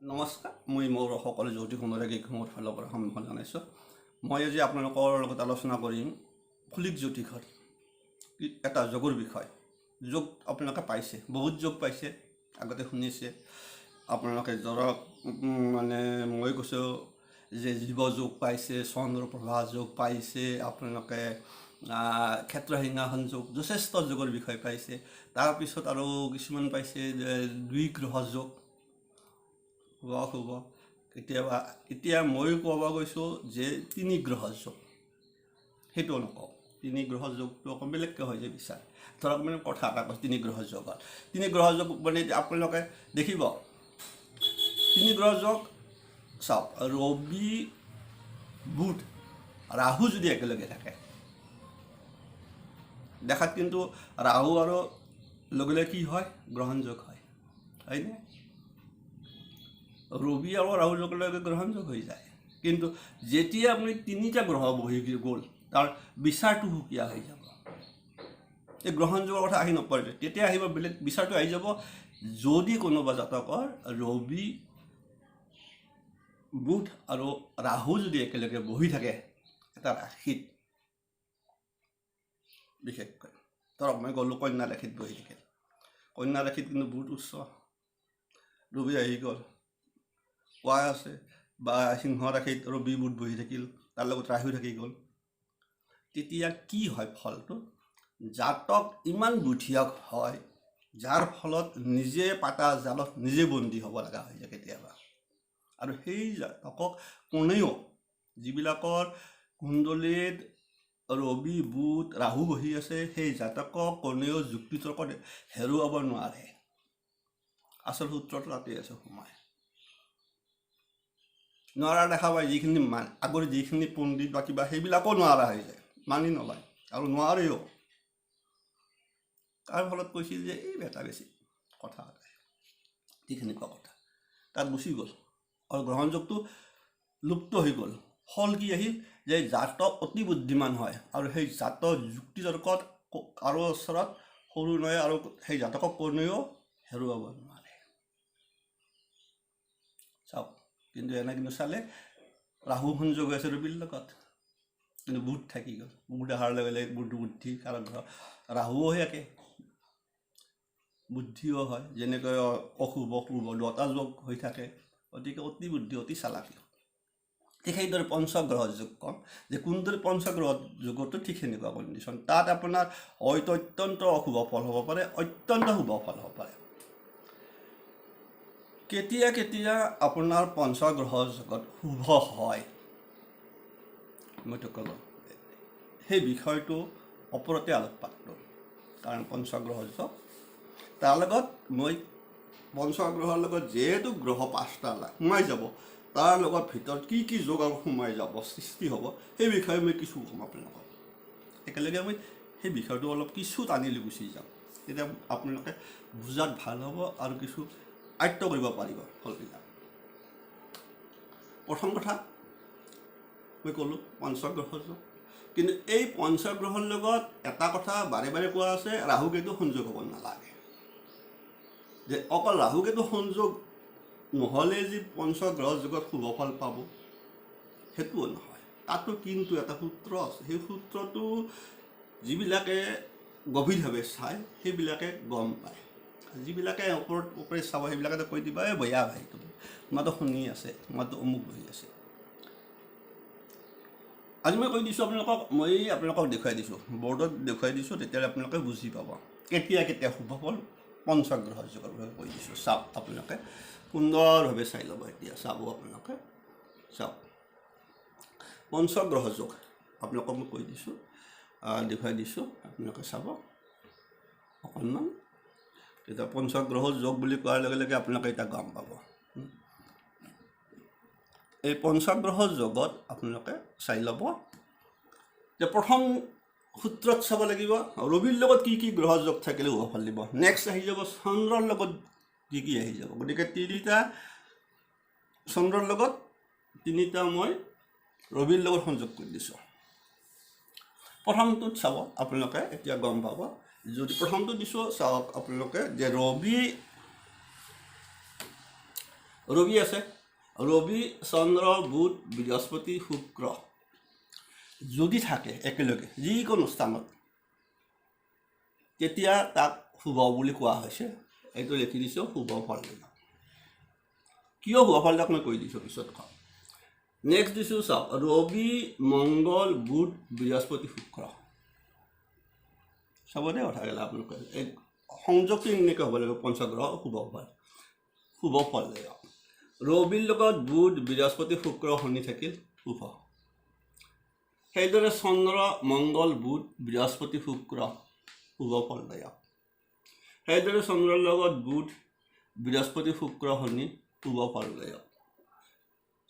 নমস্কাৰ, মই মোৰ সকলো জ্যোতিষ অনুৰাগীসমূহৰ ফালৰ পৰা সন্মান জনাইছোঁ। মই আজি আপোনালোকৰ লগত আলোচনা কৰিম ফলিক জ্যোতিষৰ এটা যোগৰ বিষয়। যোগ আপোনালোকে পাইছে, বহুত যোগ পাইছে, আগতে শুনিছে। আপোনালোকে ধৰক মানে মই কৈছোঁ যে জীৱ যোগ পাইছে চন্দ্ৰপ্ৰভা যোগ পাইছে, আপোনালোকে ক্ষেত্ৰসিংহাসন যোগ, যথেষ্ট যোগৰ বিষয় পাইছে। তাৰপিছত আৰু কিছুমান পাইছে দুই গ্ৰহ যোগ। শুভ শুভ কেতিয়াবা, এতিয়া মই ক'ব গৈছোঁ যে তিনি গ্ৰহ যোগ। সেইটো নকওঁ তিনি গ্ৰহ যোগটো অকণ বেলেগকৈ হৈ যায় বিচাৰ। ধৰক মানে কথা এটা কৈছোঁ, তিনি গ্ৰহ যোগত তিনি গ্ৰহ যোগ মানে আপোনালোকে দেখিব, তিনি গ্ৰহ যোগ, চাওক, ৰবি, বুধ, ৰাহু যদি একেলগে থাকে, দেখাত কিন্তু ৰাহু আৰু লগে লগে কি হয়? গ্ৰহণ যোগ হয়। হয়নে? ৰবি আৰু ৰাহুৰ লগে লগে গ্ৰহণযোগ হৈ যায়। কিন্তু যেতিয়া আপুনি তিনিটা গ্ৰহ বহি গ'ল তাৰ বিচাৰটো সুকীয়া হৈ যাব। এই গ্ৰহণযোগৰ কথা আহি নপৰে, তেতিয়া আহিব বেলেগ বিচাৰটো আহি যাব। যদি কোনোবা জাতকৰ ৰবি, বুধ আৰু ৰাহু যদি একেলগে বহি থাকে, এটা ৰাশিত, বিশেষকৈ, ধৰক মই গ'লোঁ কন্যা ৰাশিত বহি থাকিল কন্যা ৰাশিত কিন্তু বুধ উচ্চ, ৰবি আহি গ'ল। কোৱা আছে বা সিংহ ৰাশিত ৰবি বুধ বহি থাকিল তাৰ লগত ৰাহু থাকি গ'ল। তেতিয়া কি হয় ফলটো? জাতক ইমান বুদ্ধিয়ক হয় যাৰ ফলত নিজে পাতা জালত নিজে বন্দী হ'ব লগা হৈ যায় কেতিয়াবা। আৰু সেই জাতকক কোনেও যিবিলাকৰ কুণ্ডলীত ৰবি বুধ ৰাহু বহি আছে সেই জাতকক কোনেও যুক্তিতৰ্কত হেৰুৱাব নোৱাৰে। আচল সূত্ৰটো তাতেই আছে সোমাই। নোৱাৰা দেখা পায় যিখিনি আগৰ যিখিনি পণ্ডিত বা কিবা সেইবিলাকো নোৱাৰা হৈ যায়। মানি নলয় আৰু নোৱাৰেও। তাৰ ফলত কৈছিল যে এই বেটা বেছি কথা ঠিক সেনেকুৱা কথা। তাত গুচি গ'ল। আৰু গ্ৰহণযোগটো লুপ্ত হৈ গ'ল। ফল কি আহিল? যে জাতক অতি বুদ্ধিমান হয় আৰু সেই জাতৰ যুক্তিতৰ্কত কাৰো ওচৰত সৰু নহয় আৰু সেই জাতকক কোনেও হেৰুৱাব নোৱাৰে। কিন্তু এনে কিন্তু চালে ৰাহু সংযোগ হৈ আছে ৰবিৰ লগত। কিন্তু বুধ থাকি গ'ল। বুধ অহাৰ লগে লগে বুধ বুদ্ধি কাৰণ গ্ৰহ ৰাহুও একে বুদ্ধিও হয়। যেনেকৈ অশুভ শুভ দুটা যোগ হৈ থাকে। গতিকে অতি বুদ্ধি, অতি চালাকী। ঠিক সেইদৰে পঞ্চগ্ৰহ যোগ কম। যে কোনদৰে পঞ্চগ্ৰহ যুগতো ঠিক সেনেকুৱা কণ্ডিশ্যন তাত আপোনাৰ হয়তো অত্যন্ত অশুভ ফল হ'ব পাৰে, অত্যন্ত শুভ ফল হ'ব পাৰে। কেতিয়া কেতিয়া আপোনাৰ পঞ্চগ্ৰহ যুগত শুভ হয়? মইতো ক'লোঁ, সেই বিষয়টো ওপৰতে আলোকপাত কৰোঁ কাৰণ পঞ্চগ্ৰহ যুগ তাৰ লগত মই পঞ্চগ্ৰহৰ লগত যিহেতু গ্ৰহ পাঁচটা সোমাই যাব, তাৰ লগত ভিতৰত কি কি যোগ আৰু সোমাই যাব, সৃষ্টি হ'ব, সেই বিষয়ে মই কিছু ক'ম আপোনালোকক একেলগে মই সেই বিষয়টো অলপ কিছু টানি লৈ গুচি যাম। তেতিয়া আপোনালোকে বুজাত ভালো হ'ব আৰু কিছু আয়ত্ব কৰিব পাৰিব ফলবিলাক প্ৰথম কথা, মই ক'লোঁ পঞ্চগ্ৰহ যোগ কিন্তু এই পঞ্চগ্ৰহৰ লগত এটা কথা বাৰে বাৰে কোৱা আছে ৰাহু কেতু সংযোগ হ'ব নালাগে। যে অকল ৰাহু কেতু সংযোগ নহ'লে যি পঞ্চগ্ৰহ যুগত শুভ ফল পাব, সেইটোও নহয়। তাতো কিন্তু এটা সূত্ৰ আছে। সেই সূত্ৰটো যিবিলাকে গভীৰভাৱে চায়, সেইবিলাকে গম পায়। যিবিলাকে ওপৰত ওপৰে চাব সেইবিলাকে কৈ দিবা এই বয়া ভাই তুমি তোমাৰতো শুনি আছে, তোমাৰতো অমুক বহি আছে। আজি মই কৈ দিছোঁ আপোনালোকক, মই আপোনালোকক দেখুৱাই দিছোঁ, বৰ্ডত দেখুৱাই দিছোঁ, তেতিয়াহ'লে আপোনালোকে বুজি পাব। কেতিয়া কেতিয়া শুভ ফল, পঞ্চগ্ৰহ যুগৰ বিষয়ে কৈ দিছোঁ। চাওক আপোনালোকে, সুন্দৰভাৱে চাই ল'ব এতিয়া, চাব আপোনালোকে। চাওক, পঞ্চগ্ৰহ যোগ, আপোনালোকক মই কৈ দিছোঁ দেখুৱাই দিছোঁ, আপোনালোকে চাব। অকণমান। তেতিয়া পঞ্চগ্ৰহ যোগ বুলি কোৱাৰ লগে লগে আপোনালোকে এতিয়া গম পাব। এই পঞ্চগ্ৰহ যোগত আপোনালোকে চাই ল'ব যে প্ৰথম সূত্ৰত চাব লাগিব ৰবিৰ লগত কি কি গ্ৰহ যোগ থাকিলে শুভ ফল দিব নেক্সট আহি যাব চন্দ্ৰৰ লগত কি কি আহি যাব গতিকে তিনিটা চন্দ্ৰৰ লগত তিনিটা মই ৰবিৰ লগত সংযোগ কৰি দিছোঁ প্ৰথমটোত চাব আপোনালোকে এতিয়া গম পাব যদি প্ৰথমটো দিছোঁ চাওক আপোনালোকে যে ৰবি ৰবি আছে। ৰবি, চন্দ্ৰ, বুধ, বৃহস্পতি, শুক্ৰ যদি থাকে একেলগে, যিকোনো স্থানত, তেতিয়া তাক শুভ বুলি কোৱা হৈছে। এইটো লিখি দিছোঁ, শুভ ফল দিয়ক কিয় শুভ ফল দিয়ক মই কৈ দিছোঁ পিছত কম নেক্সট দিছোঁ চাওক ৰবি, মংগল, বুধ, বৃহস্পতি, শুক্ৰ। চাবনে কথাবিলাক আপোনালোকে এই সংযোগটো এনেকৈ হ'ব লাগিব পঞ্চগ্ৰহ শুভ ফল শুভ ফল দিয়ক ৰবিৰ লগত বুধ, বৃহস্পতি শুক্ৰ শনি থাকিল শুভ সেইদৰে চন্দ্ৰ মংগল বুধ, বৃহস্পতি, শুক্ৰ শুভ ফলদায়ক সেইদৰে চন্দ্ৰৰ লগত বুধ, বৃহস্পতি, শুক্ৰ, শনি শুভ ফলদায়ক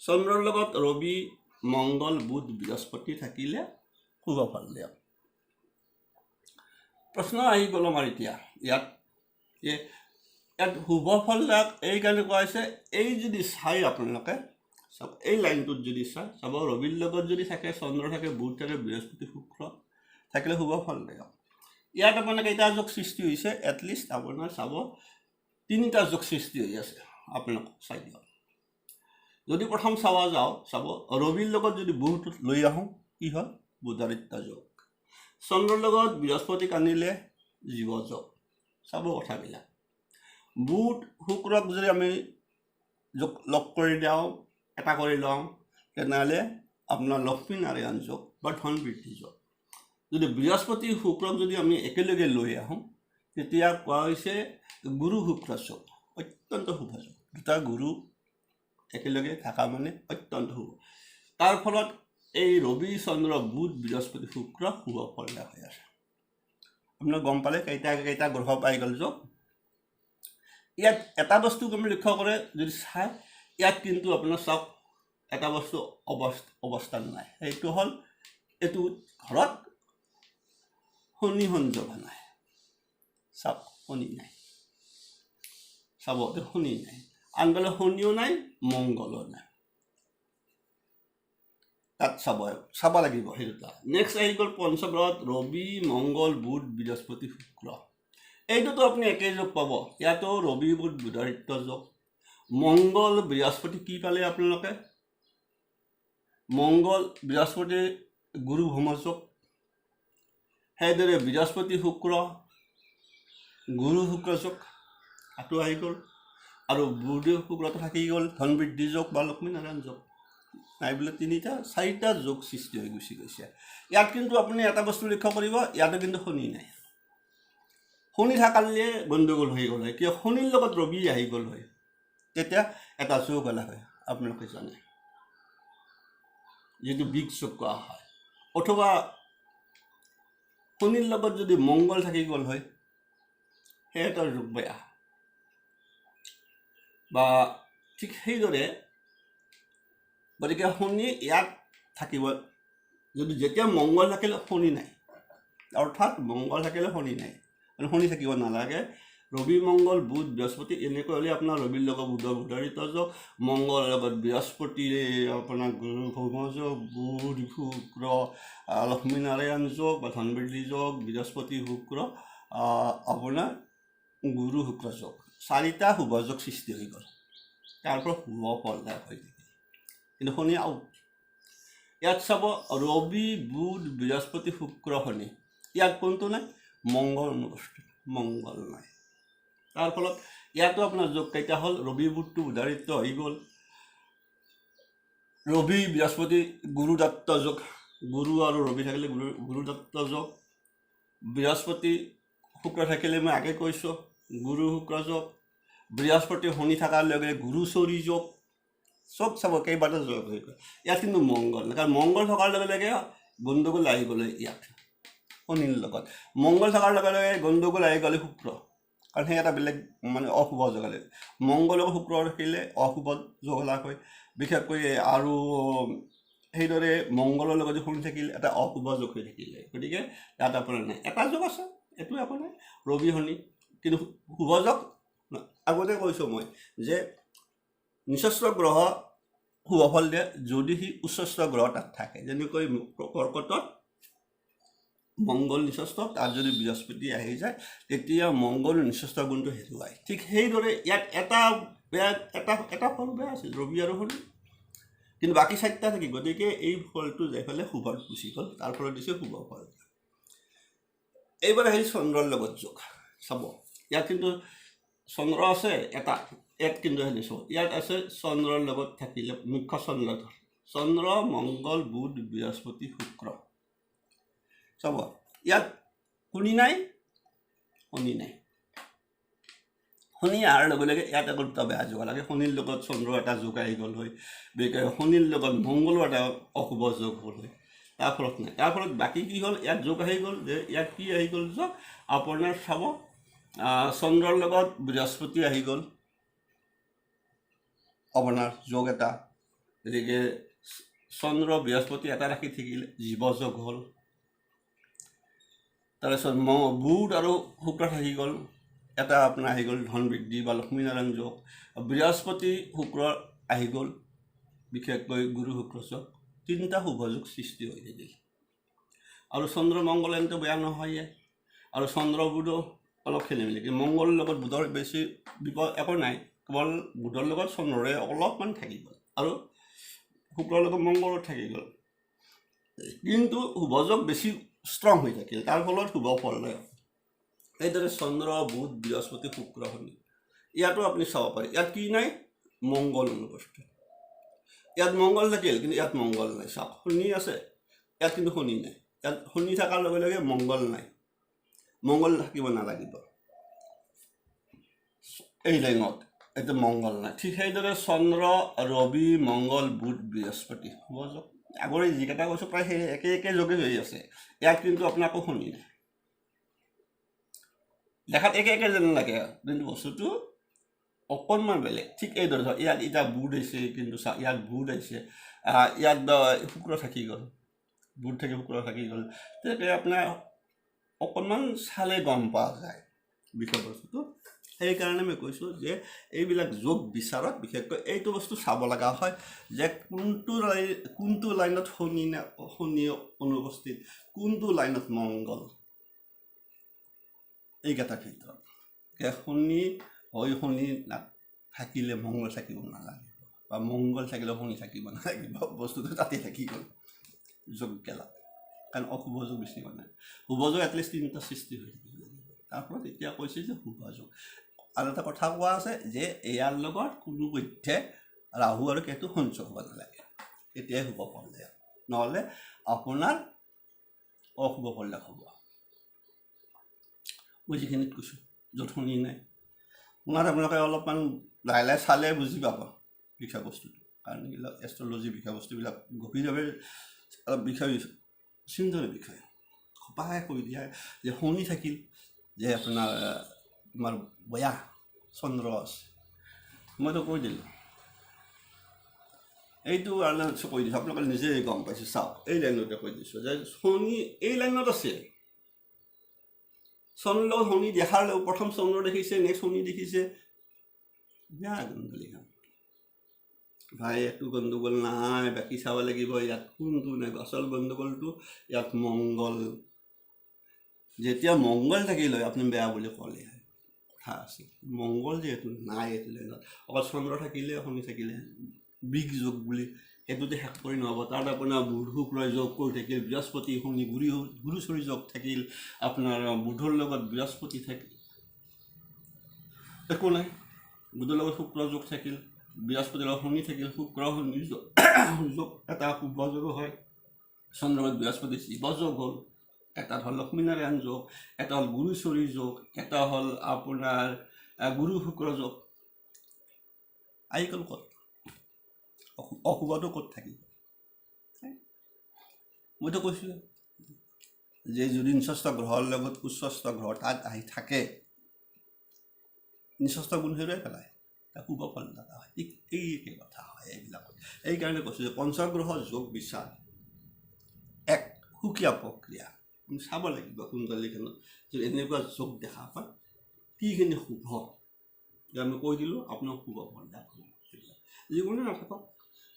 চন্দ্ৰৰ লগত ৰবি মংগল বুধ, বৃহস্পতি থাকিলে শুভ ফলদায়ক প্ৰশ্ন আহি গ'ল আমাৰ এতিয়া। ইয়াত যে ইয়াত শুভ ফলদায়ক এইকাৰণে কোৱা হৈছে এই যদি চাই আপোনালোকে চাওক এই লাইনটোত যদি চাই চাব ৰবিৰ লগত যদি থাকে চন্দ্ৰ থাকে বুধ থাকে বৃহস্পতি শুক্ৰ থাকিলে শুভ ফলদায়ক। ইয়াত আপোনাৰ কেইটা যোগ সৃষ্টি হৈছে এটলিষ্ট আপোনাৰ চাব তিনিটা যোগ সৃষ্টি হৈ আছে আপোনালোক চাই দিয়ক। যদি প্ৰথম চাব যাওঁ চাব ৰবিৰ লগত যদি বুধ লৈ আহোঁ কি হ'ল বুধাদিত্য যোগ। চন্দ্ৰৰ লগত বৃহস্পতিক আনিলে জীৱ যোগ চাব কথাবিলাক। বুধ শুক্ৰক যদি আমি লগ কৰি দিওঁ এটা কৰি লওঁ তেনেহ'লে আপোনাৰ লক্ষ্মী নাৰায়ণ যোগ বা ধন বৃদ্ধি যোগ। যদি বৃহস্পতি শুক্ৰক যদি আমি একেলগে লৈ আহোঁ তেতিয়া কোৱা হৈছে গুৰু শুক্ৰ যোগ অত্যন্ত শুভ যোগ। দুটা গুৰু একেলগে থকা মানে অত্যন্ত শুভ। তাৰ ফলত এই ৰবি চন্দ্ৰ বুধ বৃহস্পতি শুক্ৰ শুভ ফলদায়ক হৈ আছে। আপোনাক গম পালে কেইটা কেইটা গ্ৰহ পাই গ'ল যোগ ইয়াত এটা বস্তু আপুনি লক্ষ্য কৰে, যদি চাই, ইয়াত কিন্তু আপোনাৰ চাওক, এটা বস্তু অৱস্থা, অৱস্থান নাই। সেইটো হ'ল, এইটো ঘৰত শনি সংযোগ নাই। চাওক, শনি নাই। চাব শনি নাই। আনফালে শনিও নাই, মংগলো নাই। চাব চাব লাগিব সেই দুটা নেক্সট আহি গ'ল পঞ্চগ্ৰহত ৰবি মংগল বুধ, বৃহস্পতি শুক্ৰ এইটোতো আপুনি একেই যোগ পাব। ইয়াতো ৰবি, বুধ বুধাদিত্য যোগ মংগল বৃহস্পতি কি পালে আপোনালোকে? মংগল বৃহস্পতি, গুৰু ভ্ৰমযোগ সেইদৰে বৃহস্পতি, শুক্ৰ, গুৰু, শুক্ৰ যোগ তাতো আহি গ'ল। আৰু বুধ শুক্ৰটো থাকি গ'ল। ধন বৃদ্ধি যোগ বা লক্ষ্মীনাৰায়ণ যোগ নাই বোলে তিনিটা, চাৰিটা যোগ সৃষ্টি হৈ গুচি গৈছে। ইয়াত কিন্তু আপুনি এটা বস্তু লক্ষ্য কৰিব, ইয়াতে কিন্তু শনি নাই। শনি থাকালে গণ্ডগোল হৈ গ'ল হয়। কিয়? শনিৰ লগত ৰবি আহি গ'ল হয়। তেতিয়া এটা যোগ হ'লে হয়। আপোনালোকে জানে। যিটো বিগ যোগ কোৱা হয়। অথবা শনিৰ লগত যদি মংগল থাকি গ'ল হয় সিহঁতৰ যোগ বেয়া। বা ঠিক সেইদৰে গতিকে শনি ইয়াত থাকিব। যদি যেতিয়া মংগল থাকিলে শনি নাই, অৰ্থাৎ মংগল থাকিলে শনি নাই শনি থাকিব নালাগে, ৰবি মংগল, বুধ, বৃহস্পতি, এনেকৈ হ'লে আপোনাৰ ৰবিৰ লগত বুধৰ বুধাৰিত যোগ, মংগলৰ লগত বৃহস্পতি, আপোনাৰ যোগ, বুধ শুক্ৰ লক্ষ্মীনাৰায়ণ যোগ বা ধনবৃদ্ধি যোগ, বৃহস্পতি শুক্ৰ আপোনাৰ গুৰু শুক্ৰ যোগ। চাৰিটা শুভ যোগ সৃষ্টি হৈ গ'ল। তাৰ পৰা শুভ ফলদায়ক হৈ থাকিল। কিন্তু শনি আউট ইয়াত চাব ৰবি, বুধ, বৃহস্পতি, শুক্ৰ, শনি। ইয়াত কোনটো নাই? মংগল অনুপস্থিত মংগল নাই। তাৰ ফলত ইয়াতো আপোনাৰ যোগ কেইটা হ'ল? ৰবি, বুধটো উদাৰিত হৈ গ'ল। ৰবি, বৃহস্পতি গুৰুদত্ত যোগ। গুৰু আৰু ৰবি থাকিলে গুৰু গুৰুদত্ত যোগ। বৃহস্পতি, শুক্ৰ থাকিলে মই আগে কৈছোঁ। গুৰু, শুক্ৰ যোগ। বৃহস্পতি, শনি থকাৰ লগে লগে গুৰু চৰি যোগ। চব চাব কেইবাটা যোগ হৈ গ'ল ইয়াত কিন্তু মংগল কাৰণ মংগল থকাৰ লগে লগে গণ্ডগোল আহি গ'লে ইয়াত শনিৰ লগত। মংগল থকাৰ লগে লগে গণ্ডগোল আহি গ'লে শুক্ৰ কাৰণ সেই এটা বেলেগ মানে অশুভ যোগ হ'লে মংগল আৰু শুক্ৰ ৰাখিলে অশুভ যোগ লাভ হয়। বিশেষকৈ আৰু সেইদৰে মংগলৰ লগত যদি শুনি থাকিল এটা অশুভ যোগ হৈ থাকিলে। গতিকে তাত আপোনাৰ নাই। এটা যোগ আছে এইটোৱে আপোনাৰ। ৰবি শনি কিন্তু শুভ যোগ আগতে কৈছোঁ মই যে নিচস্ব গ্ৰহ শুভ ফল দিয়ে যদি সি উচ্চস্ত গ্ৰহ তাত থাকে, যেনেকৈ কৰ্কটত মংগল নিচস্ত তাত যদি বৃহস্পতি আহি যায়, তেতিয়া মংগল নিচস্ত গুণটো হেৰুৱায়। ঠিক সেইদৰে ইয়াত এটা বেয়া, এটা এটা ফল বেয়া আছিল ৰবি আৰু শনি কিন্তু বাকী চাৰিটা থাকি গতিকে এই ফলটো যাই পেলাই শুভত গুচি গ'ল, তাৰ ফলত দিছে শুভ ফল। এইবাৰ আহিল চন্দ্ৰৰ লগত যোগ। চাব। ইয়াত কিন্তু চন্দ্ৰ আছে, এটা ইয়াত কিন্তু হেৰি চাব ইয়াত আছে চন্দ্ৰৰ লগত থাকিলে মুখ্য চন্দ্ৰধৰ। চন্দ্ৰ, মংগল, বুধ, বৃহস্পতি, শুক্ৰ। চাব, ইয়াত শনি নাই? শনি নাই। শনি অহাৰ লগে লগে ইয়াত আকৌ বেয়া যোগ লাগে। শনিৰ লগত চন্দ্ৰ এটা যোগ আহি গ'ল হয়। বিশেষকৈ শনিৰ লগত মংগলো এটা অশুভ যোগ হ'ল হয়। তাৰ ফলত নাই। তাৰ ফলত বাকী কি হ'ল? ইয়াত যোগ আহি গ'ল যে ইয়াত কি আহি গ'ল? যোগ আপোনাৰ চাব চন্দ্ৰৰ লগত বৃহস্পতি আহি গ'ল। আপোনাৰ যোগ এটা, গতিকে চন্দ্ৰ বৃহস্পতি এটা ৰাখি থাকিলে জীৱযোগ হ'ল। তাৰপিছত ম, বুধ আৰু শুক্ৰ থাকি গ'ল। এটা আপোনাৰ আহি গ'ল ধন বৃদ্ধি বা লক্ষ্মীনাৰায়ণ যোগ। বৃহস্পতি, শুক্ৰ আহি গ'ল, বিশেষকৈ গুৰু শুক্ৰ যোগ। তিনিটা শুভযোগ সৃষ্টি হৈ থাকিল। আৰু চন্দ্ৰ মংগলেনটো বেয়া নহয়ে। আৰু চন্দ্ৰ বুধো অলপ খেলি মেলি মংগলৰ লগত বুধৰ বেছি বিপদ একো নাই। কেৱল বুধৰ লগত চন্দ্ৰৰে অলপমান থাকি গ'ল আৰু শুক্ৰৰ লগত মংগলো থাকি গ'ল। কিন্তু শুভযোগ বেছি ষ্ট্ৰং হৈ থাকিল, তাৰ ফলত শুভ ফল লয় এইদৰে চন্দ্ৰ, বুধ, বৃহস্পতি, শুক্ৰ, শনি, ইয়াতো আপুনি চাব পাৰে, ইয়াত কি নাই? মংগল অনুপস্থিত। ইয়াত মংগল থাকিল, কিন্তু ইয়াত মংগল নাই। চাওক, শনি আছে, ইয়াত কিন্তু শনি নাই। ইয়াত শনি থকাৰ লগে লগে মংগল নাই। মংগল থাকিব নালাগিব। এই লাইনত। এইটো মংগল নাই ঠিক সেইদৰে চন্দ্ৰ, ৰবি মংগল বুধ, বৃহস্পতি। হ'ব যাওক আগৰে যিকেইটা কৈছোঁ, প্ৰায় সেই একে একে যোগে হৈ আছে। ইয়াত কিন্তু আপোনাৰ আকৌ শনি নাই দেখাত একে একে যেন লাগে কিন্তু বস্তুটো অকণমান বেলেগ। ঠিক এইদৰে ধৰক ইয়াত এতিয়া বুধ আহিছে, কিন্তু চা, ইয়াত বুধ আহিছে। ইয়াত শুক্ৰ থাকি গ'ল। বুধ থাকি, শুক্ৰ থাকি গ'ল। তেতিয়া আপোনাৰ অকণমান চালে গম পোৱা যায় বিষয়বস্তুটো। সেইকাৰণে মই কৈছোঁ যে এইবিলাক যোগ বিচাৰত বিশেষকৈ এইটো বস্তু চাব লগা হয় যে কোনটো লাই কোনটো লাইনত শনি না শনি অনুপস্থিত কোনটো লাইনত মংগল? এইকেইটাৰ ভিতৰত। যে শনি হয় শনি না- থাকিলে মংগল থাকিব নালাগিব বা মংগল থাকিলে শনি থাকিব নালাগিব বস্তুটো তাতে থাকি গ'ল। যোগ গেলা। কাৰণ অশুভ যোগ বেছি হোৱা নাই শুভ যোগ এটলিষ্ট তিনিটা সৃষ্টি হৈ থাকিব তাৰ ফলত এতিয়া কৈছে যে শুভ যোগ। আৰু এটা কথা কোৱা আছে যে ইয়াৰ লগত কোনো পধ্যে ৰাহু আৰু কেতু সঞ্চয় হ'ব নালাগে। তেতিয়াই শুভ দিয়ে নহ'লে আপোনাৰ অশুভ ফল হ'ব মই যিখিনিত কৈছোঁ শুনি নাই। শুনাত আপোনালোকে অলপমান লাহে লাহে চালে বুজি পাব বিষয় বস্তুটো কাৰণ এইবিলাক এষ্ট্ৰলজি বিষয় বস্তুবিলাক গভীৰভাৱে অলপ বিষয় চিন্তনীয় বিষয়। সপাহে কৈ দিয়া যে শনি থাকিল যে আপোনাৰ চন্দ্ৰ আছে মইতো কৈ দিলোঁ এইটো আৰু কৈ দিছোঁ আপোনালোকে নিজে গম পাইছোঁ চাওক এই লাইনতে কৈ দিছোঁ যে শনি এই লাইনত আছে চন্দ্ৰ শনি দেখাৰ প্ৰথম চন্দ্ৰ দেখিছে নেক্সট শনি দেখিছে ভাই একো গণ্ডগোল নাই বাকী চাব লাগিব ইয়াত কোনটো নাই আচল গণ্ডগোলটো ইয়াত মংগল যেতিয়া মংগল থাকিল আপুনি বেয়া বুলি ক'লে কথা আছে। মংগল যিহেতু নাই এইটো লাইনত অকল চন্দ্ৰ থাকিলে শনি থাকিলে বিগ যোগ বুলি সেইটোতে শেষ কৰি নহ'ব তাত আপোনাৰ বুধ শুক্ৰই যোগ কৰি থাকিল, বৃহস্পতি, শনি, গুৰি গুৰুচৰি যোগ থাকিল, আপোনাৰ বুধৰ লগত বৃহস্পতি থাকিল একো নাই। বুধৰ লগত শুক্ৰ যোগ থাকিল, বৃহস্পতিৰ লগত শনি থাকিল, শুক্ৰ, শনি যোগ এটা শুভ যোগ হয়। চন্দ্ৰৰ লগত বৃহস্পতি, শিৱ যোগ হ'ল। এটা হ'ল লক্ষ্মীনাৰায়ণ যোগ, এটা হ'ল গুৰুচৰী যোগ, এটা হ'ল আপোনাৰ গুৰু শুক্ৰ যোগ। আহি গ'ল ক'ত? অশু- অশুভটো ক'ত থাকিব? মইতো কৈছোঁ যে যদি নিচস্থ গ্ৰহৰ লগত উচ্চস্থ গ্ৰহ তাত আহি থাকে নিচস্থ গুণ হেৰুৱাই পেলায়। তাক শুভ ফল দাতা হয়। ঠিক এই কথা হয় এইবিলাকত। এইকাৰণে কৈছোঁ যে পঞ্চগ্ৰহ যোগ বিচাৰ। এক সুকীয়া প্ৰক্ৰিয়া। চাব লাগিব কুণ্ডলীখনত যদি এনেকুৱা যোগ দেখা পায় কিখিনি শুভ। আমি কৈ দিলোঁ আপোনাক শুভ ফল দান হ'ব যিকোনো নাথাকক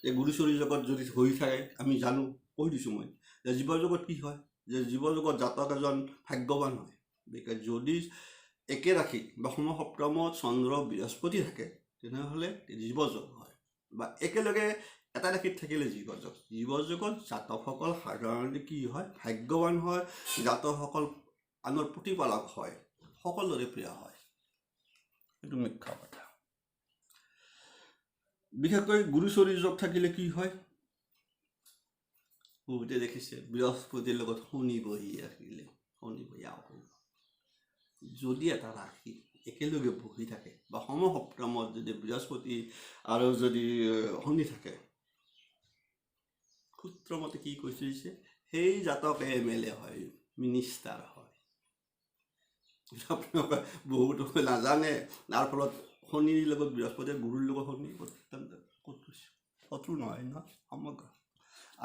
যে গুৰুচৰী জগত যদি হৈ থাকে, আমি জানো, কৈ দিছোঁ মই। যে জীৱ জগত কি হয়? যে জীৱ জগত জাতক এজন ভাগ্যৱান হয়। বিকজ যদি একে ৰাশি বা সমসপ্তমত চন্দ্ৰ বৃহস্পতি থাকে, তেনেহ'লে জীৱ জীৱযোগ হয়। বা একেলগে এটা ৰাশিত থাকিলে জীৱযোগ জীৱযোগত জাতকসকল সাধাৰণতে কি হয়, ভাগ্যৱান হয়, জাতকসকল আনৰ প্ৰতিপালক হয়, সকলোৰে প্ৰিয় হয়। এইটো মুখ্য কথা। বিশেষকৈ গুৰুচৰী যোগ থাকিলে কি হয়? বহুতে দেখিছে, বৃহস্পতিৰ লগত শনি বহি ৰাখিলে শনি বহি আহু যদি এটা ৰাশি একেলগে বহি থাকে বা সমসপ্তমত যদি বৃহস্পতি আৰু যদি শনি থাকে সূত্ৰমতে কি কৈছে সেই জাতকে এম এল এ হয় মিনিষ্টাৰ হয়। আপোনালোকে বহুতো নাজানে। তাৰ ফলত শনিৰ লগত বৃহস্পতিয়ে গুৰুৰ লগত শনি অত্যন্ত শত্ৰু নহয় ন, সমগ্ৰ।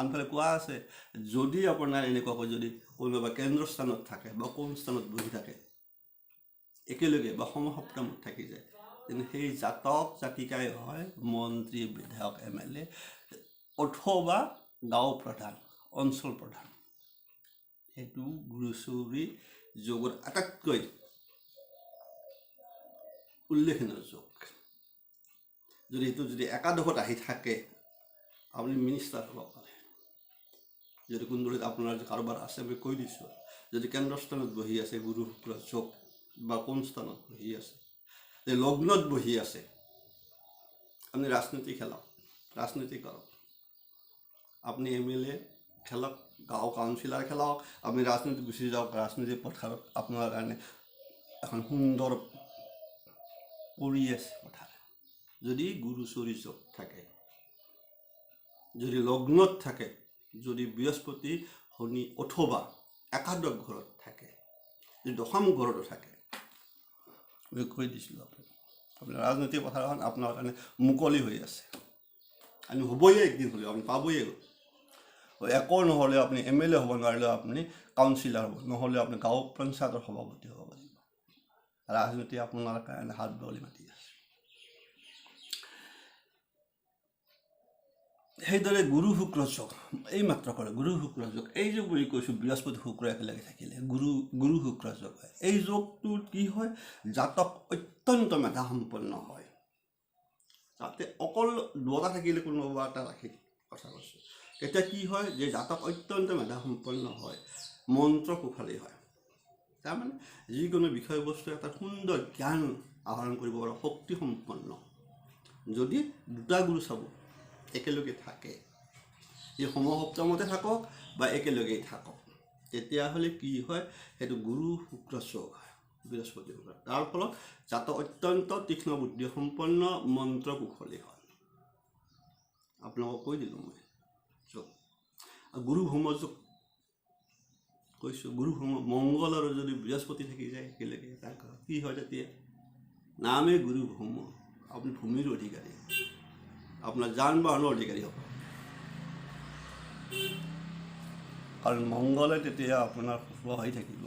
আনফালে কোৱা আছে, যদি আপোনাৰ এনেকুৱাকৈ যদি কোনোবা কেন্দ্ৰস্থানত থাকে বা কোন স্থানত বহি থাকে, একেলগে বা সমসপ্তমত থাকি যায় তেনে সেই জাতক জাতিকাই হয় মন্ত্ৰী, বিধায়ক, এম এল এ, অথবা গাঁও প্ৰধান অঞ্চল প্ৰধান সেইটো গুৰুচৌৰী যোগৰ আটাইতকৈ উল্লেখনীয় যোগ। যদি এইটো যদি একাদশত আহি থাকে, আপুনি মিনিষ্টাৰ হ'ব পাৰে। যদি কোনদৰে আপোনাৰ কাৰোবাৰ আছে আমি কৈ দিছোঁ। যদি কেন্দ্ৰস্থানত বহি আছে, গুৰু শুক্ৰ যোগ বা কোন স্থানত বহি আছে যে লগ্নত বহি আছে, আপুনি ৰাজনীতি খেলক ৰাজনীতি কৰক। আপুনি এম এল এ খেলক গাঁও কাউন্সিলাৰ খেলক আপুনি ৰাজনীতি গুচি যাওক ৰাজনীতি পথাৰত আপোনাৰ কাৰণে এখন সুন্দৰ পৰি আছে পথাৰ যদি গুৰু চৰি থাকে, যদি লগ্নত থাকে, যদি বৃহস্পতি, শনি, অথবা একাদশ ঘৰত থাকে, যদি দশম ঘৰতো থাকে মই কৈ দিছিলোঁ আপোনাক? আপোনাৰ ৰাজনৈতিক পথাৰখন আপোনাৰ কাৰণে মুকলি হৈ আছে। আমি হ'বই একদিন হ'লেও আপুনি পাবই একো নহ'লেও আপুনি এম এল এ হ'ব নোৱাৰিলেও আপুনি কাউন্সিলাৰ হ'ব নহ'লেও আপুনি গাঁও পঞ্চায়তৰ সভাপতি হ'ব পাৰিব। ৰাজনীতি আপোনাৰ কাৰণে হাত বাউলি মাতি আছে। সেইদৰে গুৰু শুক্ৰ যোগ এই মাত্ৰ কৰে গুৰু শুক্ৰ যোগ এই যোগ বুলি কৈছোঁ বৃহস্পতি শুক্ৰ একেলগে থাকিলে। গুৰু গুৰু শুক্ৰ যোগ হয় এই যোগটোত কি হয় জাতক অত্যন্ত মেধাসম্পন্ন হয়। তাতে অকল দুটা থাকিলে কোনোবা এটা ৰাখি কথা কৈছোঁ। তেতিয়া কি হয় যে জাতক অত্যন্ত মেধাসম্পন্ন হয় মন্ত্ৰ কুশলী হয়। তাৰমানে যিকোনো বিষয়বস্তু এটা সুন্দৰ জ্ঞান আহৰণ কৰিব পৰা শক্তিসম্পন্ন। যদি দুটা গুৰু চাব একেলগে থাকে এই সমসপ্তমতে থাকক বা একেলগেই থাকক তেতিয়াহ'লে কি হয় সেইটো গুৰু শুক্ৰ চোক হয় বৃহস্পতি শুক্ৰ। তাৰ ফলত জাতক অত্যন্ত তীক্ষ্ণ বুদ্ধিসম্পন্ন মন্ত্ৰ কুশলী হয়। আপোনালোকক কৈ দিলোঁ মই। গুৰু ভৌম যোগ। কৈছোঁ গুৰু ভৌম মংগল আৰু যদি বৃহস্পতি থাকি যায় একেলগে ঘৰত কি হয় তেতিয়া? নামে গুৰু ভৌম আপুনি ভূমিৰ অধিকাৰী। আপোনাৰ যান বাহনৰ অধিকাৰী হ'ব। কাৰণ মংগলে তেতিয়া আপোনাৰ শুভ হৈ থাকিব।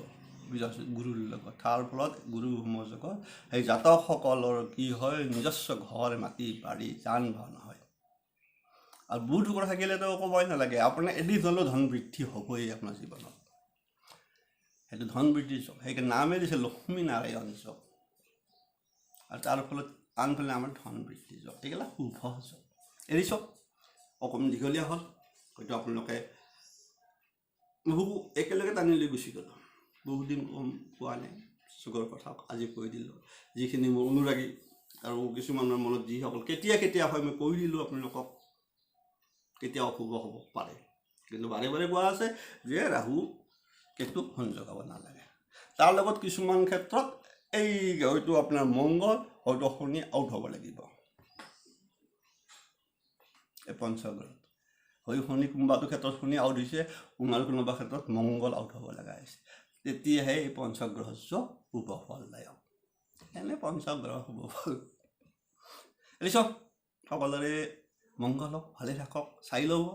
গুৰুৰ লগত। তাৰ ফলত গুৰু ভ্ৰমযোগত সেই জাতকসকলৰ কি হয়? নিজস্ব ঘৰ মাটি বাৰী যান বাহন হয়। আৰু বুধ শুক্ৰ থাকিলেতো ক'বই নালাগে। আপোনাৰ এদিন হ'লেও ধন বৃদ্ধি হ'বই আপোনাৰ জীৱনত। সেইটো ধন বৃদ্ধি যোগ সেইকাৰণে নামে দিছে লক্ষ্মী নাৰায়ণ যোগ আৰু তাৰ ফলত আনফালে আমাৰ ধন বৃদ্ধি যোগ এইগিলা শুভ যোগ এৰি চাওক অকণমান দীঘলীয়া হ'ল। হয়তো আপোনালোকে বহু একেলগে টানি লৈ গুচি গ'লোঁ। বহুদিন পোৱা নাই। চুকৰ কথা আজি কৈ দিলোঁ। যিখিনি মোৰ অনুৰাগী আৰু কিছুমানৰ মনত যিসকল কেতিয়া কেতিয়া হয় মই কৈ দিলোঁ আপোনালোকক। কেতিয়া অশুভ হ'ব পাৰে। কিন্তু বাৰে বাৰে কোৱা আছে যে ৰাহু কেতু সংযোগাব নালাগে। তাৰ লগত কিছুমান ক্ষেত্ৰত এই হয়তো আপোনাৰ মংগল হয়তো শনি আউট হ'ব লাগিব। এই পঞ্চগ্ৰহত। হয় শনি কোনোবাটো ক্ষেত্ৰত শনি আউট হৈছে কোনোবা কোনোবা ক্ষেত্ৰত মংগল আউট হ'ব লগা হৈছে। তেতিয়াহে এই পঞ্চগ্ৰহ যোগ শুভ ফলদায়ক। এনে পঞ্চগ্ৰহ শুভ ফল। এই চব সকলোৰে মংগল হওক ভালে থাকক চাই ল'ব।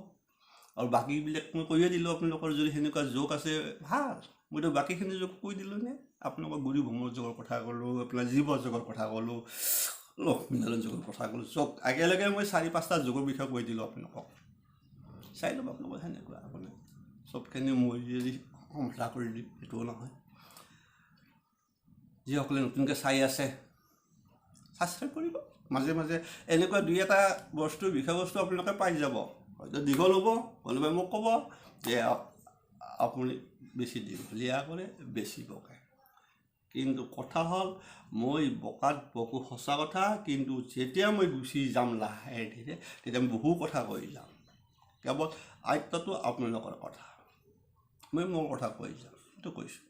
আৰু বাকীবিলাক মই কৈয়ে দিলোঁ আপোনালোকৰ যদি সেনেকুৱা যোগ আছে ভাল। মইতো বাকীখিনি যোগ কৈ দিলোঁ নে? আপোনালোকৰ গুৰু ভ্ৰমৰ যোগৰ কথা ক'লোঁ আপোনাৰ জীৱ যোগৰ কথা ক'লোঁ লক্ষ্মীনাৰায়ণ যোগৰ কথা ক'লোঁ যোগ একেলগে মই চাৰি পাঁচটা যোগৰ বিষয়ে কৈ দিলোঁ আপোনালোকক। চাই ল'ব আপোনালোকৰ সেনেকুৱা আপুনি চবখিনি মই যদি সমাধা কৰি দিম সেইটোও নহয়। যিসকলে নতুনকৈ চাই আছে ছাবস্ক্ৰাইব কৰিব। মাজে মাজে এনেকুৱা দুই এটা বস্তু বিষয়বস্তু আপোনালোকে পাই যাব। হয়তো দীঘল হ'ব কোনোবাই মোক ক'ব যে আপুনি বেছি দীঘলীয়া কৰে বেছি বকে। কিন্তু কথা হ'ল মই বকাত বকো সঁচা কথা কিন্তু যেতিয়া মই গুচি যাম লাহে ধীৰে তেতিয়া মই বহু কথা কৈ যাম। কেৱল আয়ত্বটো আপোনালোকৰ কথা। মই মোৰ কথা কৈ যাম সেইটো কৈছোঁ।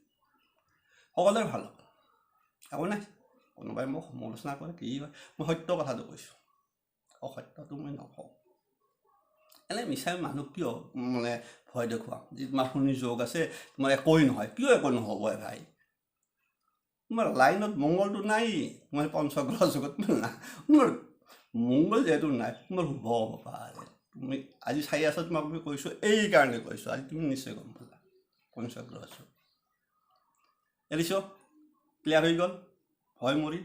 সকলোৰে ভাল। হ'ব একো নাই? কোনোবাই মোক সমালোচনা কৰে কি মই সত্য কথাটো কৈছোঁ অসত্যটো মই নকওঁ এনে মিছাই মানুহ কিয় মানে ভয় দেখুৱাম যি তোমাৰ শুনি যোগ আছে তোমাৰ একোৱেই নহয় কিয় একো নহ'ব ভাই তোমাৰ লাইনত মংগলটো নাই মই পঞ্চগ্ৰহ যুগত মোৰ মংগল যিহেতু নাই তোমাৰ শুভ হ'ব পাৰে তুমি আজি চাই আছা তোমাক মই কৈছোঁ এইকাৰণে কৈছোঁ আজি তুমি নিশ্চয় গম পালা পঞ্চগ্ৰহ যুগ এৰিছ ক্লিয়াৰ হৈ গ'ল ভয় মৰি